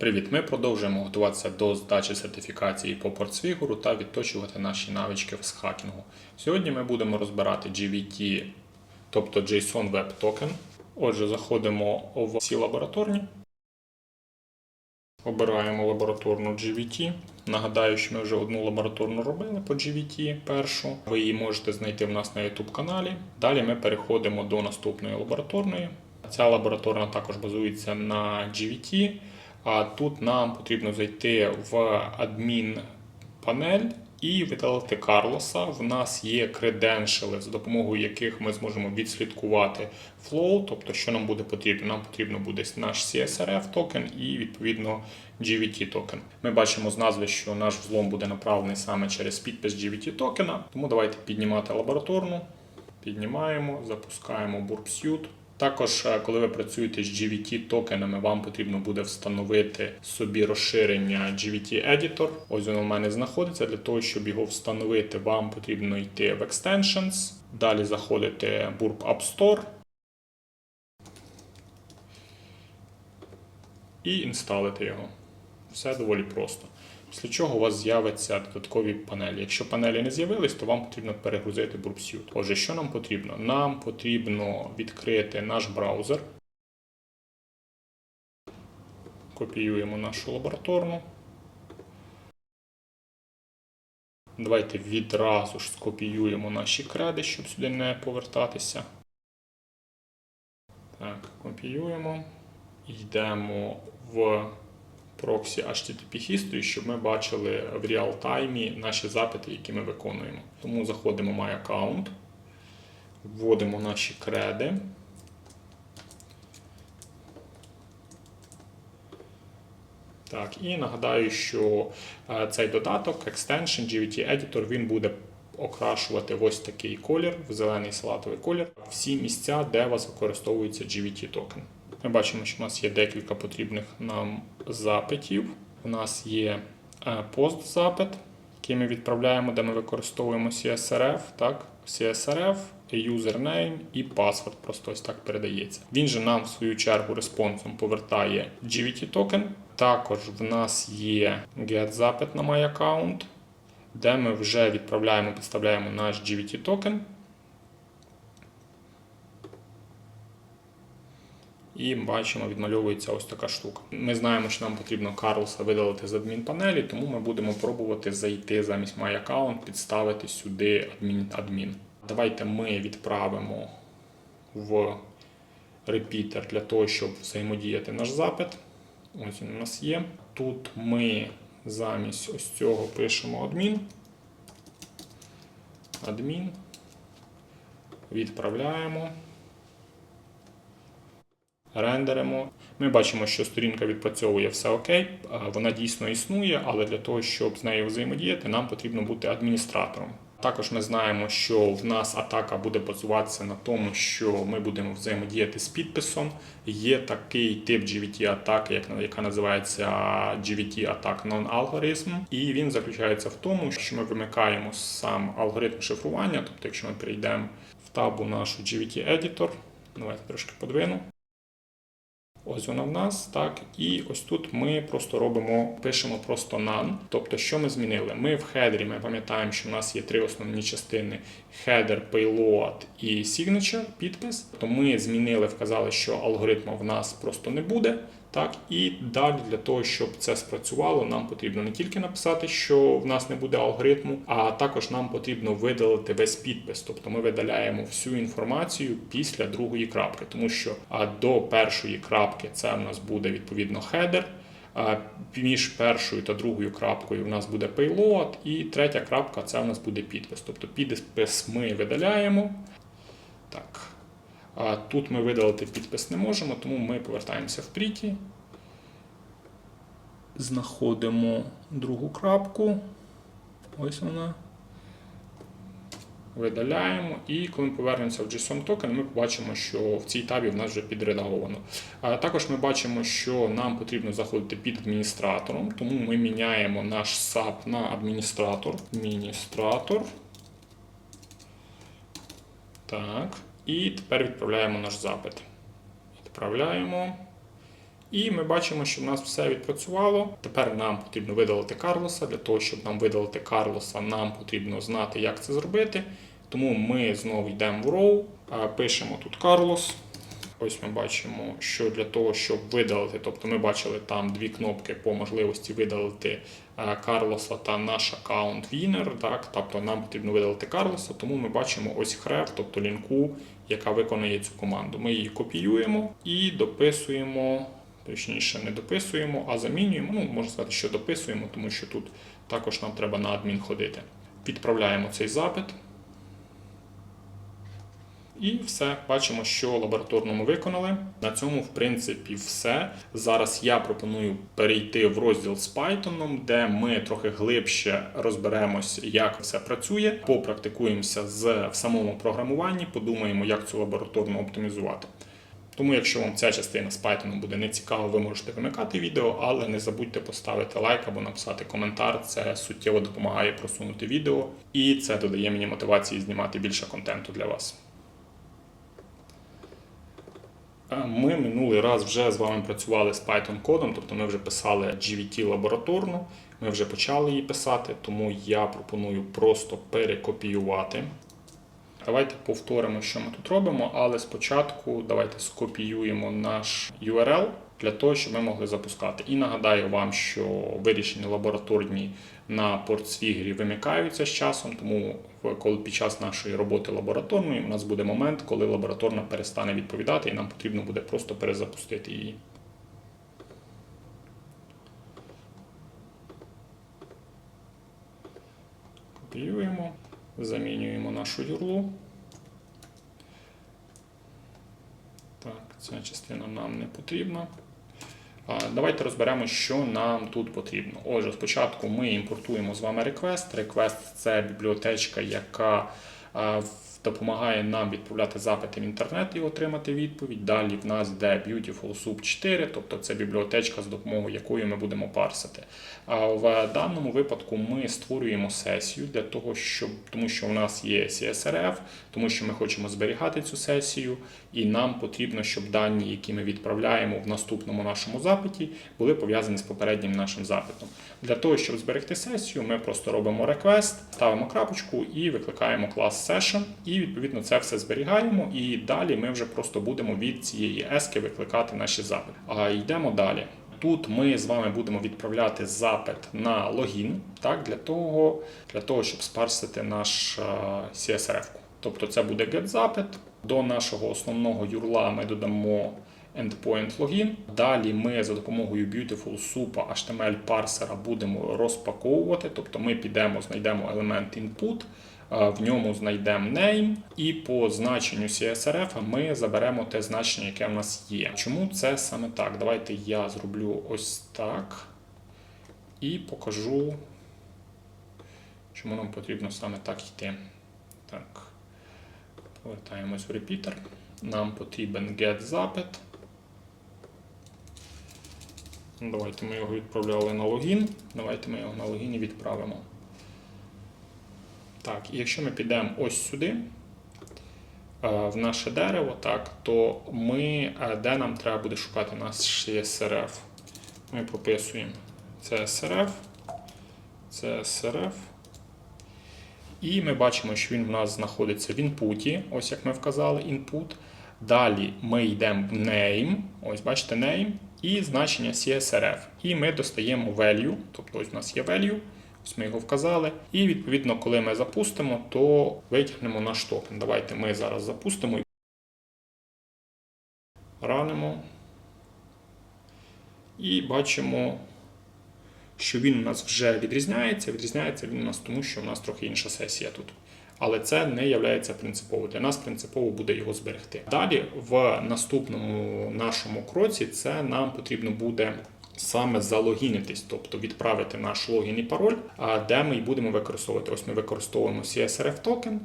Привіт! Ми продовжуємо готуватися до здачі сертифікації по портсфігуру та відточувати наші навички з хакінгу. Сьогодні ми будемо розбирати GVT, тобто JSON Web Token. Отже, заходимо в всі лабораторні. Обираємо лабораторну GVT. Нагадаю, що ми вже одну лабораторну робили по GVT першу. Ви її можете знайти в нас на YouTube каналі. Далі ми переходимо до наступної лабораторної. Ця лабораторна також базується на GVT. А тут нам потрібно зайти в адмін панель і видалити Карлоса. В нас є креденшали, за допомогою яких ми зможемо відслідкувати флоу, тобто, що нам буде потрібно. Нам потрібно буде наш CSRF токен і відповідно GVT токен. Ми бачимо з назви, що наш взлом буде направлений саме через підпис GVT токена. Тому давайте піднімати лабораторну. Піднімаємо, запускаємо Burp Suite. Також, е, коли ви працюєте з GVT токенами, вам потрібно буде встановити собі розширення GVT Editor. Ось воно в мене знаходиться. Для того, щоб його встановити, вам потрібно йти в Extensions, далі заходити в Burp App Store і інсталити його. Все доволі просто. Після чого у вас з'явиться додаткові панелі. Якщо панелі не з'явились, то вам потрібно перегрузити Burpsuite. Отже, що нам потрібно? Нам потрібно відкрити наш браузер. Копіюємо нашу лабораторну. Давайте відразу ж скопіюємо наші креди, щоб сюди не повертатися. Так, копіюємо. Йдемо в проксі HTTP History, щоб ми бачили в реал-таймі наші запити, які ми виконуємо. Тому заходимо My Account, вводимо наші креди. Так, і нагадаю, що е, цей додаток, Extension GVT Editor, він буде окрашувати ось такий колір, в зелений салатовий колір, всі місця, де у вас використовується GVT токен. Ми бачимо, що в нас є декілька потрібних нам запитів. У нас є е, пост-запит, який ми відправляємо, де ми використовуємо CSRF, так? CSRF, username і паспорт просто ось так передається. Він же нам, в свою чергу, респонсом повертає GVT токен. Також в нас є get-запит на My Account, де ми вже відправляємо, підставляємо наш GVT токен. І бачимо, відмальовується ось така штука. Ми знаємо, що нам потрібно Карлоса видалити з адмінпанелі, тому ми будемо пробувати зайти замість My Account, підставити сюди адмін. адмін. Давайте ми відправимо в репітер для того, щоб взаємодіяти наш запит. Ось він у нас є. Тут ми замість ось цього пишемо адмін. Адмін. Відправляємо рендеримо. Ми бачимо, що сторінка відпрацьовує все окей, вона дійсно існує, але для того, щоб з нею взаємодіяти, нам потрібно бути адміністратором. Також ми знаємо, що в нас атака буде базуватися на тому, що ми будемо взаємодіяти з підписом. Є такий тип GVT атаки, яка називається GVT Attack Non-Algorithm. І він заключається в тому, що ми вимикаємо сам алгоритм шифрування. Тобто, якщо ми перейдемо в табу нашу GVT Editor, давайте трошки подвину. Ось вона в нас, так, і ось тут ми просто робимо, пишемо просто none. Тобто, що ми змінили? Ми в хедері ми пам'ятаємо, що в нас є три основні частини: header, payload і signature, підпис. То ми змінили, вказали, що алгоритму в нас просто не буде. Так, і далі для того, щоб це спрацювало, нам потрібно не тільки написати, що в нас не буде алгоритму, а також нам потрібно видалити весь підпис. Тобто ми видаляємо всю інформацію після другої крапки, тому що до першої крапки це в нас буде відповідно хедер. Між першою та другою крапкою в нас буде payload, і третя крапка це в нас буде підпис. Тобто підпис ми видаляємо. Так. Тут ми видалити підпис не можемо, тому ми повертаємося в пріті. Знаходимо другу крапку. Ось вона. Видаляємо, і коли ми повернемося в JSON токен, ми побачимо, що в цій табі в нас вже підредаговано. А також ми бачимо, що нам потрібно заходити під адміністратором, тому ми міняємо наш SAP на адміністратор. Адміністратор. Так. І тепер відправляємо наш запит. Відправляємо. І ми бачимо, що в нас все відпрацювало. Тепер нам потрібно видалити Карлоса. Для того, щоб нам видалити Карлоса, нам потрібно знати, як це зробити. Тому ми знову йдемо в row, пишемо тут Карлос. Ось ми бачимо, що для того, щоб видалити, тобто ми бачили там дві кнопки по можливості видалити Карлоса та наш аккаунт Winner, тобто нам потрібно видалити Карлоса, тому ми бачимо ось хрев, тобто лінку, яка виконує цю команду. Ми її копіюємо і дописуємо, точніше, не дописуємо, а замінюємо. Ну, можна сказати, що дописуємо, тому що тут також нам треба на адмін ходити. Відправляємо цей запит. І все, бачимо, що лабораторно ми виконали. На цьому, в принципі, все. Зараз я пропоную перейти в розділ з Python, де ми трохи глибше розберемось, як все працює, попрактикуємося з в самому програмуванні, подумаємо, як цю лабораторну оптимізувати. Тому, якщо вам ця частина з Python буде не цікава, ви можете вимикати відео, але не забудьте поставити лайк або написати коментар. Це суттєво допомагає просунути відео, і це додає мені мотивації знімати більше контенту для вас. Ми минулий раз вже з вами працювали з Python кодом, тобто ми вже писали GVT лабораторну, ми вже почали її писати, тому я пропоную просто перекопіювати. Давайте повторимо, що ми тут робимо, але спочатку давайте скопіюємо наш URL для того, щоб ми могли запускати. І нагадаю вам, що вирішені лабораторні на портсвігрі вимикаються з часом, тому коли під час нашої роботи лабораторної у нас буде момент, коли лабораторна перестане відповідати, і нам потрібно буде просто перезапустити її. Копіюємо, замінюємо нашу юрлу. Так, ця частина нам не потрібна. Давайте розберемо, що нам тут потрібно. Отже, спочатку ми імпортуємо з вами реквест. Реквест – це бібліотечка, яка в- допомагає нам відправляти запити в інтернет і отримати відповідь. Далі в нас йде Beautiful Soup 4, тобто це бібліотечка, з допомогою якої ми будемо парсити. А в даному випадку ми створюємо сесію для того, щоб тому що у нас є CSRF, тому що ми хочемо зберігати цю сесію, і нам потрібно, щоб дані, які ми відправляємо в наступному нашому запиті, були пов'язані з попереднім нашим запитом. Для того, щоб зберегти сесію, ми просто робимо request, ставимо крапочку і викликаємо клас session, і відповідно це все зберігаємо. І далі ми вже просто будемо від цієї ески викликати наші запити. А йдемо далі. Тут ми з вами будемо відправляти запит на логін, так, для того, для того щоб спарсити наш е, CSRF. Тобто це буде get-запит. До нашого основного юрла ми додамо endpoint login. Далі ми за допомогою Beautiful Soup HTML парсера будемо розпаковувати. Тобто ми підемо, знайдемо елемент input, в ньому знайдемо name, і по значенню CSRF ми заберемо те значення, яке в нас є. Чому це саме так? Давайте я зроблю ось так і покажу, чому нам потрібно саме так йти. Так, повертаємось в репітер. Нам потрібен get запит. Давайте ми його відправляли на логін. Давайте ми його на логіні відправимо. Так, і якщо ми підемо ось сюди, е, в наше дерево, так, то ми, е, де нам треба буде шукати наш CSRF? Ми прописуємо CSRF, CSRF. І ми бачимо, що він в нас знаходиться в інпуті, ось як ми вказали, input. Далі ми йдемо в name, ось бачите name, і значення CSRF. І ми достаємо value, тобто ось у нас є value, ось ми його вказали. І відповідно, коли ми запустимо, то витягнемо наш токен. Давайте ми зараз запустимо. Ранимо. І бачимо, що він у нас вже відрізняється. Відрізняється він у нас тому, що у нас трохи інша сесія тут. Але це не є принципово. Для нас принципово буде його зберегти. Далі, в наступному нашому кроці, це нам потрібно буде саме залогінитись, тобто відправити наш логін і пароль, де ми й будемо використовувати. Ось ми використовуємо CSRF токен.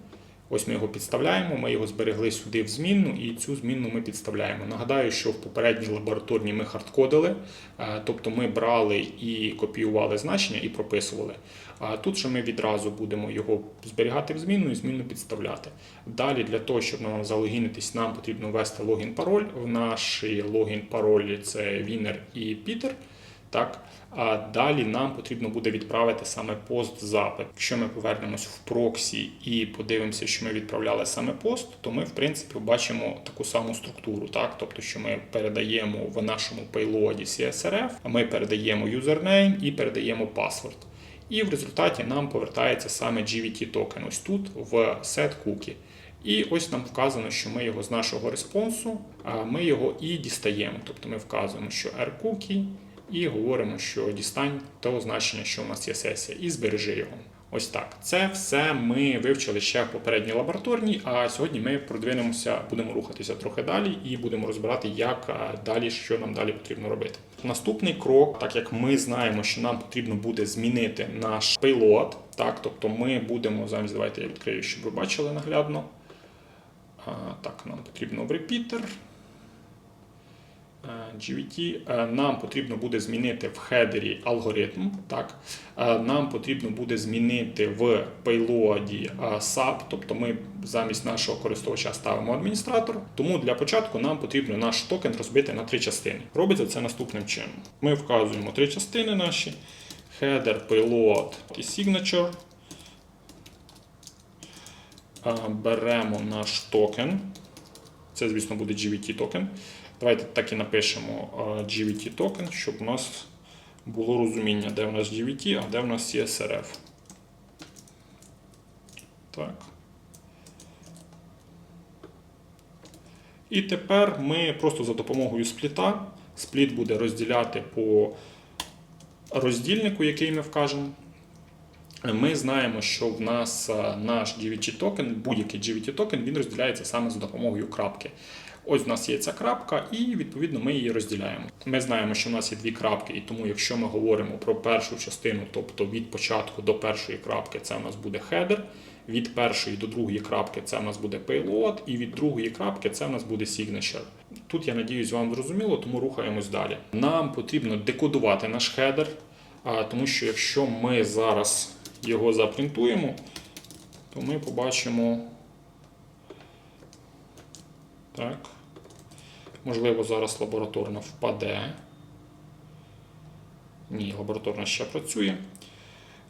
Ось ми його підставляємо, ми його зберегли сюди в змінну, і цю змінну ми підставляємо. Нагадаю, що в попередній лабораторній ми хардкодили, е, тобто ми брали і копіювали значення і прописували. А тут же ми відразу будемо його зберігати в змінну і змінну підставляти. Далі для того, щоб нам залогінитись, нам потрібно ввести логін-пароль. В наші логін-паролі це Вінер і Пітер. Так, а далі нам потрібно буде відправити саме пост-запит. Якщо ми повернемось в проксі і подивимося, що ми відправляли саме пост, то ми в принципі бачимо таку саму структуру, так, тобто, що ми передаємо в нашому пейлоді CSRF, ми передаємо юзернейм і передаємо паспорт. І в результаті нам повертається саме GVT токен ось тут в set cookie. І ось нам вказано, що ми його з нашого респонсу, ми його і дістаємо. Тобто ми вказуємо, що R-cookie, і говоримо, що дістань того значення, що у нас є сесія, і збережи його. Ось так. Це все ми вивчили ще в попередній лабораторній, а сьогодні ми продвинемося, будемо рухатися трохи далі і будемо розбирати, як далі, що нам далі потрібно робити. Наступний крок, так як ми знаємо, що нам потрібно буде змінити наш пейлот, так, тобто ми будемо замість, давайте я відкрию, щоб ви бачили наглядно. А, так, нам потрібно в репітер. Е, GVT, е, нам потрібно буде змінити в хедері алгоритм. Так? Е, Нам потрібно буде змінити в пейлоді SAP, тобто ми замість нашого користувача ставимо адміністратор. Тому для початку нам потрібно наш токен розбити на три частини. Робиться це наступним чином. Ми вказуємо три частини наші: header, payload і signature. Беремо наш токен. Це, звісно, буде GVT токен. Давайте так і напишемо е, GVT токен, щоб у нас було розуміння, де у нас GVT, а де у нас CSRF. Так. І тепер ми просто за допомогою спліта. Спліт буде розділяти по роздільнику, який ми вкажемо. Ми знаємо, що в нас е, наш GVT токен, будь-який GVT токен, він розділяється саме за допомогою крапки. Ось у нас є ця крапка, і відповідно ми її розділяємо. Ми знаємо, що в нас є дві крапки, і тому, якщо ми говоримо про першу частину, тобто від початку до першої крапки, це у нас буде хедер. Від першої до другої крапки це у нас буде payload, і від другої крапки це у нас буде signature. Тут я надіюсь, вам зрозуміло, тому рухаємось далі. Нам потрібно декодувати наш хедер, тому що якщо ми зараз його запринтуємо, то ми побачимо. Так. Можливо, зараз лабораторна впаде. Ні, лабораторна ще працює.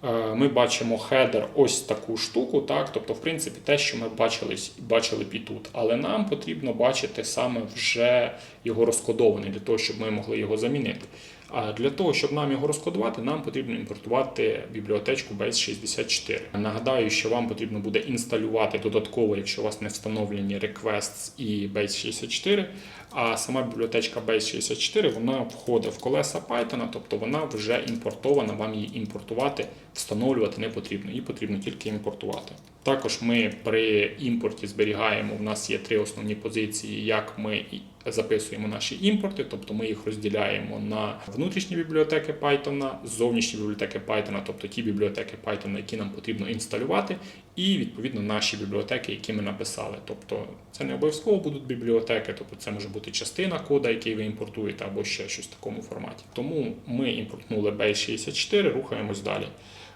Е, Ми бачимо хедер ось таку штуку, так? тобто, в принципі, те, що ми бачили, бачили і тут. Але нам потрібно бачити саме вже його розкодований, для того, щоб ми могли його замінити. А для того, щоб нам його розкодувати, нам потрібно імпортувати бібліотечку Base64. Нагадаю, що вам потрібно буде інсталювати додатково, якщо у вас не встановлені requests і Base64. А сама бібліотечка Base64 вона входить в колеса Python, тобто вона вже імпортована, вам її імпортувати, встановлювати не потрібно, її потрібно тільки імпортувати. Також ми при імпорті зберігаємо, у нас є три основні позиції, як ми записуємо наші імпорти, тобто ми їх розділяємо на внутрішні бібліотеки Python, зовнішні бібліотеки Python, тобто ті бібліотеки Python, які нам потрібно інсталювати, і відповідно наші бібліотеки, які ми написали. Тобто це не обов'язково будуть бібліотеки, тобто це може бути частина кода, який ви імпортуєте, або ще щось в такому форматі. Тому ми імпортнули Base64, рухаємось далі.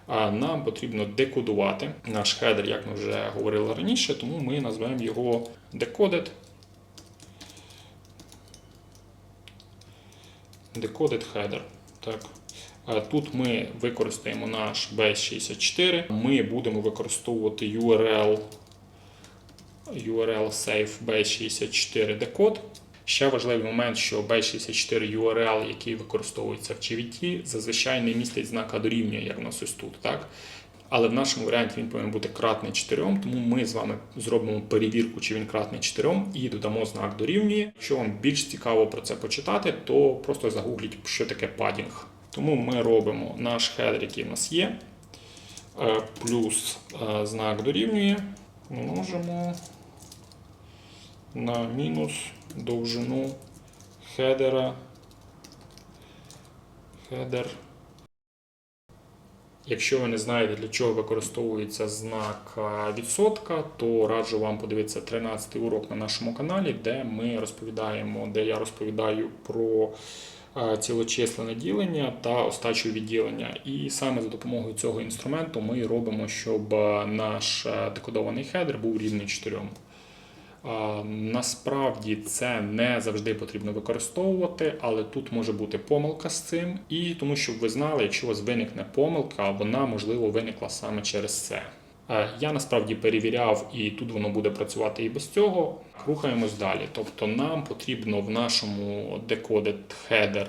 Нам потрібно декодувати наш хедер, як ми вже говорили раніше, тому ми назвемо його decoded. Decoded header. Так. Тут ми використаємо наш base64. Ми будемо використовувати URL URL safe base64 decode. Ще важливий момент, що base64 URL, який використовується в GVT, зазвичай не містить знака дорівнює, як у нас ось тут. Так? Але в нашому варіанті він повинен бути кратний 4, тому ми з вами зробимо перевірку, чи він кратний 4, і додамо знак дорівнює. Якщо вам більш цікаво про це почитати, то просто загугліть, що таке падінг. Тому ми робимо наш хедер, який в нас є, е, плюс е, знак дорівнює, множимо на мінус довжину хедера. Хедер Якщо ви не знаєте, для чого використовується знак відсотка, то раджу вам подивитися 13 урок на нашому каналі, де ми розповідаємо, де я розповідаю про а, цілочисленне ділення та остачу відділення. І саме за допомогою цього інструменту ми робимо, щоб наш декодований хедер був рівний 4. Насправді це не завжди потрібно використовувати, але тут може бути помилка з цим. І тому, щоб ви знали, якщо у вас виникне помилка, вона можливо виникла саме через це. Я насправді перевіряв, і тут воно буде працювати і без цього. Рухаємось далі. Тобто нам потрібно в нашому decoded header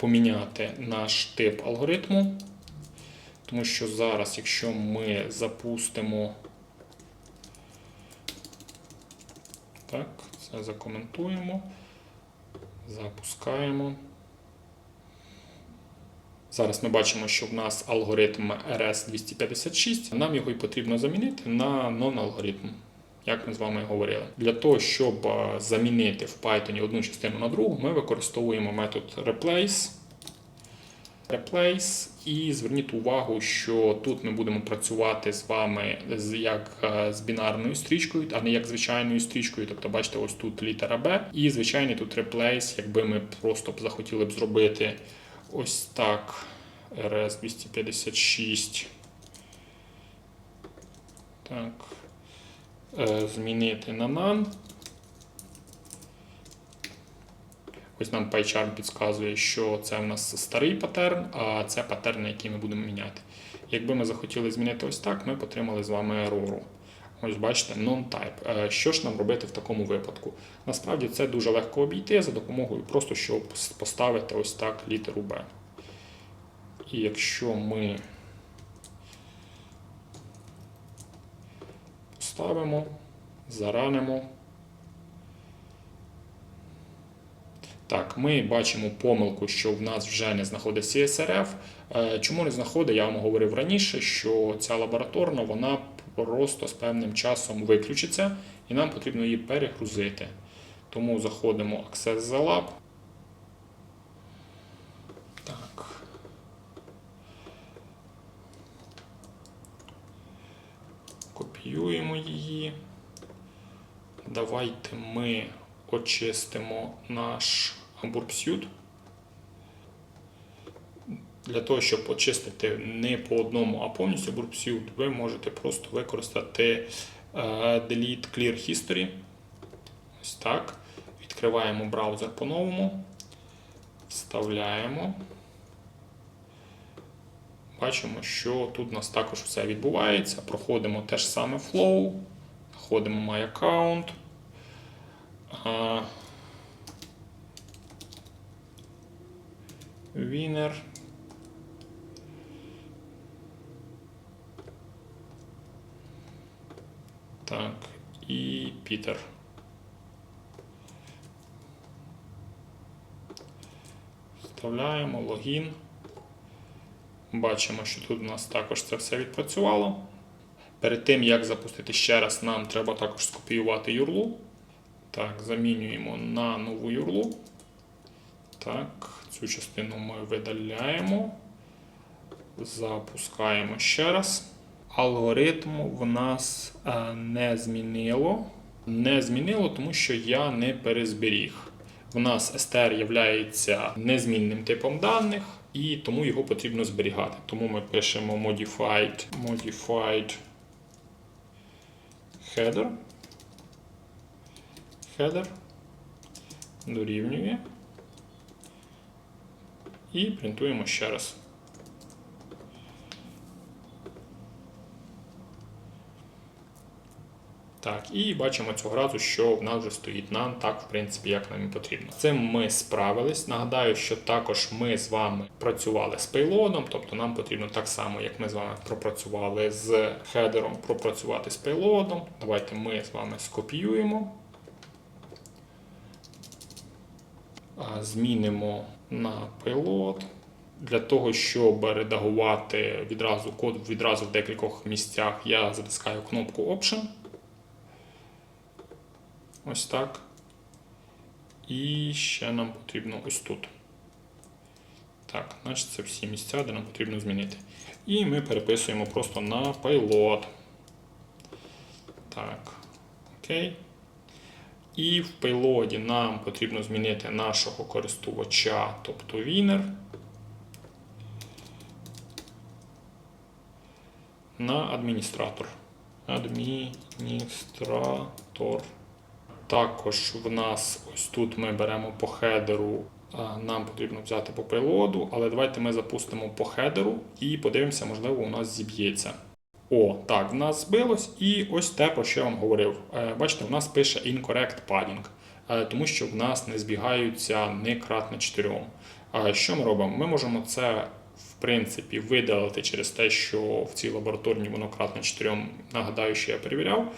поміняти наш тип алгоритму, тому що зараз, якщо ми запустимо. Так, це закоментуємо. Запускаємо. Зараз ми бачимо, що в нас алгоритм RS256. Нам його і потрібно замінити на non-алгоритм, як ми з вами і говорили. Для того, щоб замінити в Python одну частину на другу, ми використовуємо метод replace. Replace, і зверніть увагу, що тут ми будемо працювати з вами з як е, з бінарною стрічкою, а не як звичайною стрічкою. Тобто, бачите, ось тут літера B, і звичайний тут replace, якби ми просто б захотіли б зробити ось так. RS 256. Так. Е, Змінити на NaN. Ось нам PyCharm підказує, що це в нас старий паттерн, а це паттерн, який ми будемо міняти. Якби ми захотіли змінити ось так, ми отримали з вами ерору. Ось бачите, non-type. Е, Що ж нам робити в такому випадку? Насправді це дуже легко обійти за допомогою просто, щоб поставити ось так літеру B. І якщо ми поставимо, заранимо. Так, ми бачимо помилку, що в нас вже не знаходить CSRF. Е, Чому не знаходить, я вам говорив раніше, що ця лабораторна вона просто з певним часом виключиться, і нам потрібно її перегрузити. Тому заходимо Access the Lab. Так. Копіюємо її. Давайте ми очистимо наш Burpsuit. Для того, щоб очистити не по одному, а повністю Burpsuit, ви можете просто використати е, Delete Clear History. Ось так. Відкриваємо браузер по-новому. Вставляємо. Бачимо, що тут у нас також все відбувається. Проходимо те ж саме flow, знаходимо My Account. Winner. Так, і Пітер. Вставляємо логін. Бачимо, що тут у нас також це все відпрацювало. Перед тим, як запустити ще раз, нам треба також скопіювати юрлу. Так, замінюємо на нову юрлу. Так, цю частину ми видаляємо. Запускаємо ще раз. Алгоритм в нас е, не змінило. Не змінило, тому що я не перезберіг. В нас str є незмінним типом даних, і тому його потрібно зберігати. Тому ми пишемо modified, modified header. Header дорівнює. І принтуємо ще раз. Так, і бачимо цього разу, що в нас вже стоїть нам так, в принципі, як нам і потрібно. Цим ми справились. Нагадаю, що також ми з вами працювали з пейлодом, тобто нам потрібно так само, як ми з вами пропрацювали з хедером, пропрацювати з пейлодом. Давайте ми з вами скопіюємо. Змінимо на payload. Для того, щоб редагувати відразу код відразу в декількох місцях, я затискаю кнопку Option. Ось так. І ще нам потрібно ось тут. Так, значить це всі місця, де нам потрібно змінити. І ми переписуємо просто на payload. Так. Окей. І в пейлоді нам потрібно змінити нашого користувача, тобто winner, на адміністратор. Адміністратор. Також в нас ось тут ми беремо по хедеру, нам потрібно взяти по пейлоду, але давайте ми запустимо по хедеру і подивимося, можливо, у нас зіб'ється. О, так, в нас збилось, і ось те, про що я вам говорив. Е, Бачите, в нас пише incorrect padding, е, тому що в нас не збігаються не кратне 4. Що ми робимо? Ми можемо це в принципі видалити через те, що в цій лабораторній воно кратне 4, нагадаю, що я перевіряв.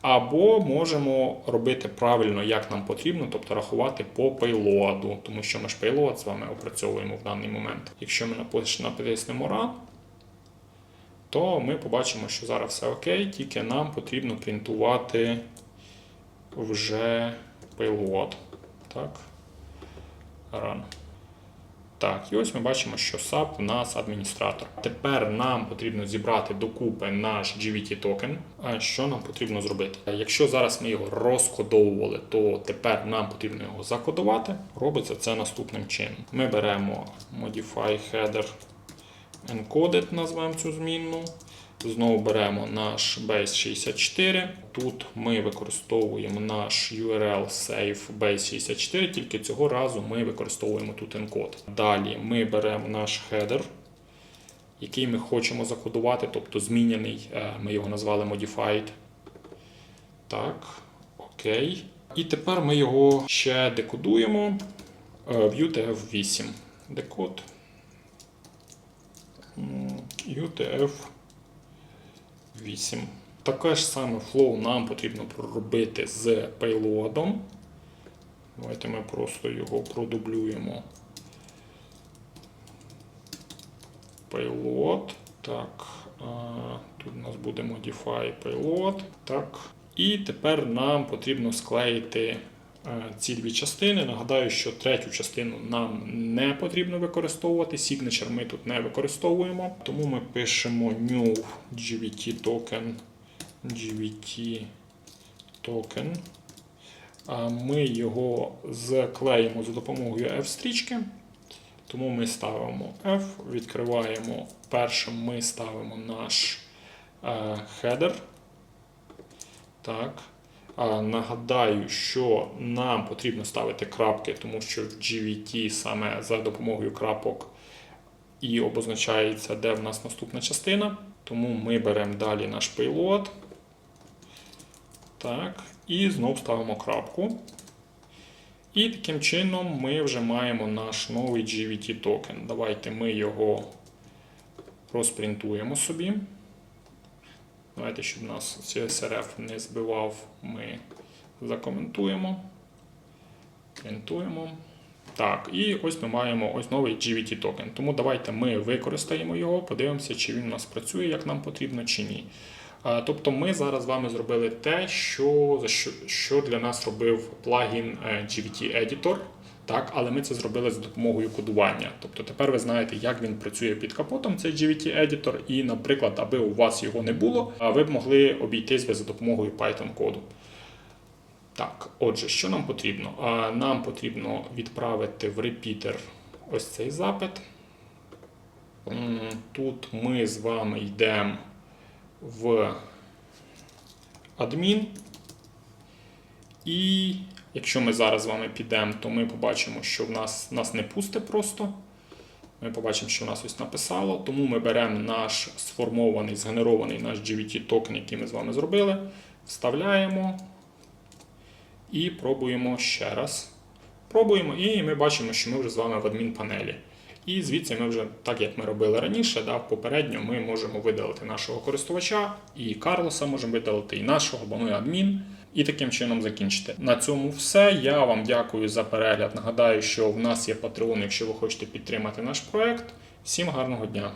Або можемо робити правильно, як нам потрібно, тобто рахувати по пейлоаду, тому що ми ж пейлоад з вами опрацьовуємо в даний момент. Якщо ми натиснемо run, то ми побачимо, що зараз все окей, тільки нам потрібно принтувати вже payload. Так. Run. Так, і ось ми бачимо, що SAP у нас адміністратор. Тепер нам потрібно зібрати докупи наш GVT токен. А що нам потрібно зробити? Якщо зараз ми його розкодовували, то тепер нам потрібно його закодувати. Робиться це наступним чином. Ми беремо modify header encoded, назвемо цю змінну. Знову беремо наш base 64. Тут ми використовуємо наш URL save base 64, тільки цього разу ми використовуємо тут encode. Далі ми беремо наш header, який ми хочемо закодувати, тобто зміняний, е, ми його назвали modified. Так, окей. І тепер ми його ще декодуємо е, в UTF-8. Декод. М, UTF 8. Таке ж саме флоу нам потрібно проробити з пейлодом. Давайте ми просто його продублюємо. Payload. Так, тут у нас буде modify payload. Так. І тепер нам потрібно склеїти ці дві частини. Nагадаю, що третю частину нам не потрібно використовувати. Signature ми тут не використовуємо. Тому ми пишемо new GVT token. GVT token. Ми його заклеїмо за допомогою F-стрічки. Тому ми ставимо F, відкриваємо першим, ми ставимо наш е, хедер. Так. Нагадаю, що нам потрібно ставити крапки, тому що в GVT саме за допомогою крапок і обозначається, де в нас наступна частина. Тому ми беремо далі наш payload. Так, і знову ставимо крапку. І таким чином ми вже маємо наш новий GVT токен. Давайте ми його розпринтуємо собі. Давайте, щоб нас CSRF не збивав, ми закоментуємо. Принтуємо. Так, і ось ми маємо ось новий GVT токен. Тому давайте ми використаємо його, подивимося, чи він у нас працює, як нам потрібно, чи ні. Тобто ми зараз з вами зробили те, що, що, що для нас робив плагін е, GVT Editor. Так, але ми це зробили за допомогою кодування. Тобто тепер ви знаєте, як він працює під капотом, цей GVT Editor, і, наприклад, аби у вас його не було, ви б могли обійтись за допомогою Python коду. Так, отже, що нам потрібно? Нам потрібно відправити в репітер ось цей запит. Тут ми з вами йдемо в адмін. І якщо ми зараз з вами підемо, то ми побачимо, що в нас, нас не пусте просто. Ми побачимо, що в нас ось написало. Тому ми беремо наш сформований, згенерований наш GVT токен, який ми з вами зробили, вставляємо і пробуємо ще раз. Пробуємо, і ми бачимо, що ми вже з вами в адмінпанелі. І звідси ми вже, так як ми робили раніше, да, попередньо ми можемо видалити нашого користувача, і Карлоса можемо видалити, і нашого, бо ми адмін, і таким чином закінчити. На цьому все. Я вам дякую за перегляд. Нагадаю, що в нас є Patreon, якщо ви хочете підтримати наш проект. Всім гарного дня!